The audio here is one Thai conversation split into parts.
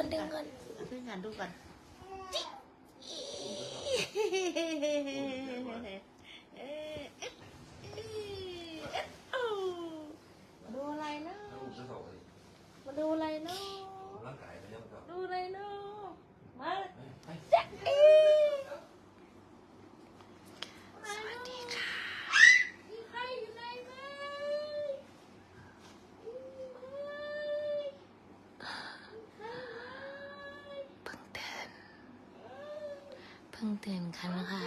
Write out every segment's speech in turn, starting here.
อนดึงก่อนช่วยงานดูก่อนดูอะไรนะมาดูอะไรนะ ตื่นกันค่ะ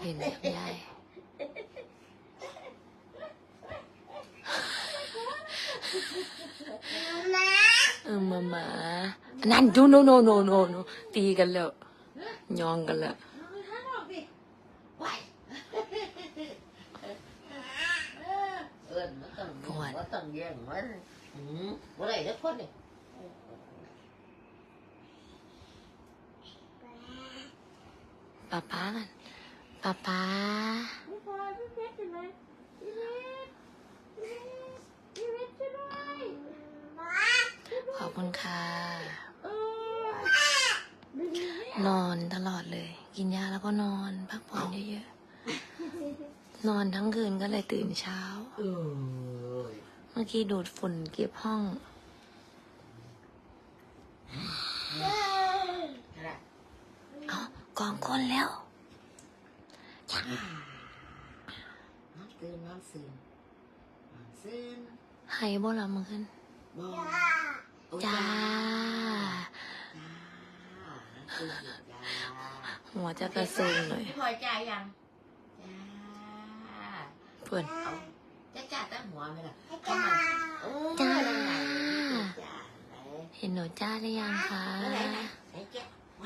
เห็นกับยายเออมามานั่นดูโนโนโนโนโนตีกันแล้วยองกันแล้ว เอิ้นมันต้องมันต้องแย่งมันอืมบ่ได้เด้อคนนี่ป้าป้ากันป้าป้าขอบคุณค่ะ นอนตลอดเลย กินยาแล้วก็นอน พักผ่อนเยอะๆ นอนทั้งคืนก็เลยตื่นเช้า เออเมื่อกี้ดูดฝุ่นเก็บห้อง นั่นล่ะเอากองคนแล้ว นอนตื่นนอนซื่นนอนซื่นให้บ่ละมือขึ้นบ่โอ้จ้า จ้าตื่นอยู่จ้าหัวจะกระซุงเลย พี่พลอยจ่ายยังจ้าเพื่อนเจ้าจ้าตั้งหัวไหมล่ะจ้าจ้าเห็นหนูจ้าหรือยังคะไหนไหนไหนแกไหว